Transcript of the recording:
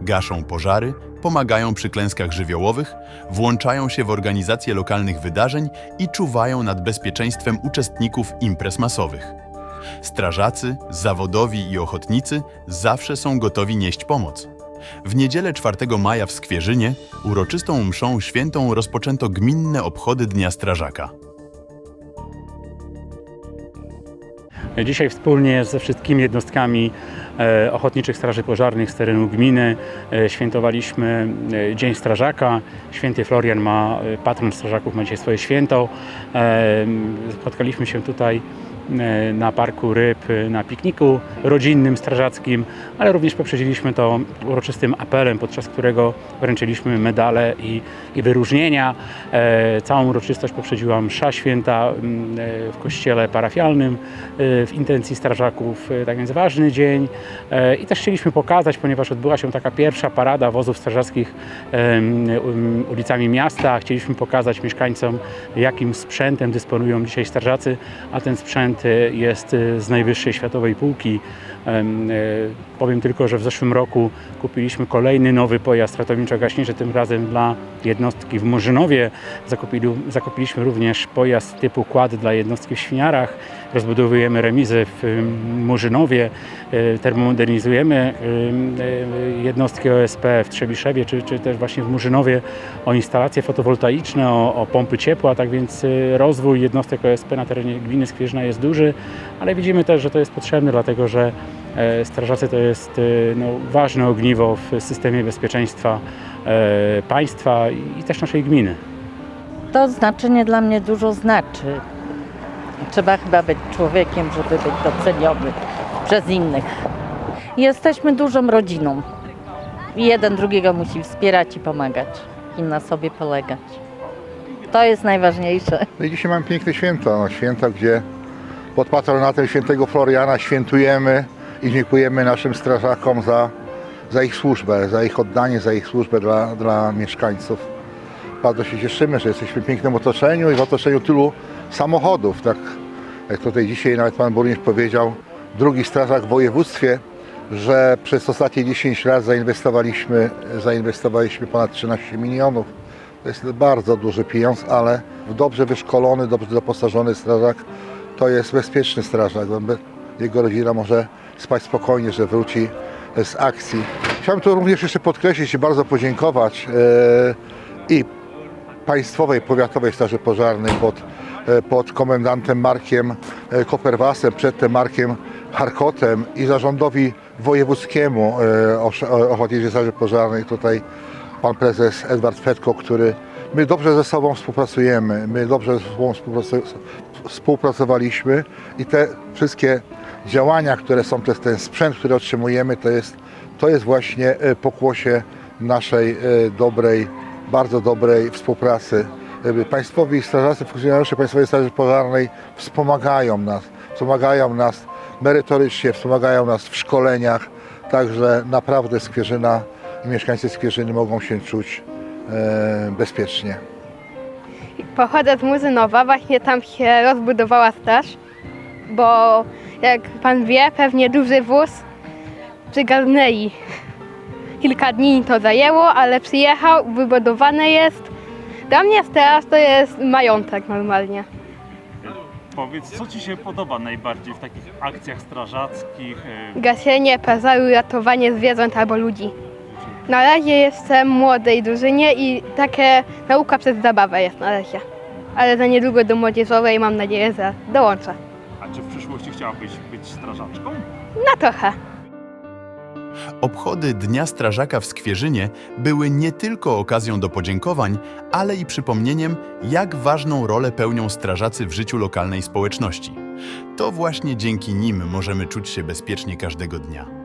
gaszą pożary, pomagają przy klęskach żywiołowych, włączają się w organizację lokalnych wydarzeń i czuwają nad bezpieczeństwem uczestników imprez masowych. Strażacy, zawodowi i ochotnicy zawsze są gotowi nieść pomoc. W niedzielę 4 maja w Skwierzynie uroczystą mszą świętą rozpoczęto gminne obchody Dnia Strażaka. Dzisiaj wspólnie ze wszystkimi jednostkami e, Ochotniczych Straży Pożarnych z terenu gminy e, świętowaliśmy e, Dzień Strażaka. Święty Florian ma, patron strażaków ma dzisiaj swoje święto. Spotkaliśmy się tutaj na Parku Ryb e, na pikniku rodzinnym, strażackim, ale również poprzedziliśmy to uroczystym apelem, podczas którego wręczyliśmy medale i, i wyróżnienia. E, Całą uroczystość poprzedziła msza święta e, w kościele parafialnym e, w intencji strażaków, e, tak więc ważny dzień. E, I też chcieliśmy pokazać, ponieważ odbyła się taka pierwsza parada wozów strażackich um, ulicami miasta, chcieliśmy pokazać mieszkańcom, jakim sprzętem dysponują dzisiaj strażacy, a ten sprzęt jest e, z najwyższej światowej półki. E, Powiem tylko, że w zeszłym roku kupiliśmy kolejny nowy pojazd ratowniczo-gaśniczy, tym razem dla jednostki w Murzynowie. Zakupili, zakupiliśmy również pojazd typu quad dla jednostki w Świniarach. Rozbudowujemy remizę w em, Murzynowie, e, termomodernizujemy em, e, jednostki OSP w Trzebiszewie, czy, czy też właśnie w Murzynowie o instalacje fotowoltaiczne, o, o pompy ciepła, tak więc rozwój jednostek OSP na terenie gminy Skwierzyna jest duży, ale widzimy też, że to jest potrzebne, dlatego że e, strażacy to jest no, ważne ogniwo w systemie bezpieczeństwa e, państwa i też naszej gminy. To znaczenie dla mnie dużo znaczy. Trzeba chyba być człowiekiem, żeby być doceniony przez innych. Jesteśmy dużą rodziną. Jeden drugiego musi wspierać i pomagać. I na sobie polegać. To jest najważniejsze. No i dzisiaj mamy piękne święto, no, święto, gdzie pod patronatem świętego Floriana świętujemy i dziękujemy naszym strażakom za, za ich służbę, za ich oddanie, za ich służbę dla, dla mieszkańców. Bardzo się cieszymy, że jesteśmy w pięknym otoczeniu i w otoczeniu tylu samochodów. Tak jak tutaj dzisiaj nawet pan burmistrz powiedział, drugi strażak w województwie, że przez ostatnie 10 lat zainwestowaliśmy, zainwestowaliśmy ponad 13 milionów. To jest bardzo duży pieniądz, ale dobrze wyszkolony, dobrze doposażony strażak to jest bezpieczny strażak. Be- Jego rodzina może spać spokojnie, że wróci z akcji. Chciałbym tu również jeszcze podkreślić i bardzo podziękować e, i Państwowej Powiatowej Straży Pożarnej pod, e, pod komendantem Markiem e, Koperwasem, przedtem Markiem Harkotem i zarządowi wojewódzkiemu e, Ochotniczej Straży Pożarnej. Tutaj pan prezes Edward Fetko, który my dobrze ze sobą współpracujemy, my dobrze ze sobą współpracowaliśmy i te wszystkie działania, które są przez ten sprzęt, który otrzymujemy, to jest, to jest właśnie pokłosie naszej dobrej, bardzo dobrej współpracy. Państwowi strażacy, funkcjonariusze Państwowej Straży Pożarnej wspomagają nas, wspomagają nas merytorycznie, wspomagają nas w szkoleniach, także naprawdę Skwierzyna i mieszkańcy Skwierzyny mogą się czuć e, bezpiecznie. Pochodzę z Murzynowa, właśnie tam się rozbudowała straż, bo jak pan wie, pewnie duży wóz przygarnęli. Kilka dni to zajęło, ale przyjechał, wybudowane jest. Dla mnie straż to jest majątek normalnie. Powiedz, co Ci się podoba najbardziej w takich akcjach strażackich? e, Gasienie, pożaru, ratowanie zwierząt albo ludzi. Na razie jestem młodej drużynie i takie nauka przez zabawę jest na razie. Ale za niedługo do młodzieżowej mam nadzieję, że dołączę. A czy w przyszłości chciałabyś być strażaczką? Na trochę. Obchody Dnia Strażaka w Skwierzynie były nie tylko okazją do podziękowań, ale i przypomnieniem, jak ważną rolę pełnią strażacy w życiu lokalnej społeczności. To właśnie dzięki nim możemy czuć się bezpiecznie każdego dnia.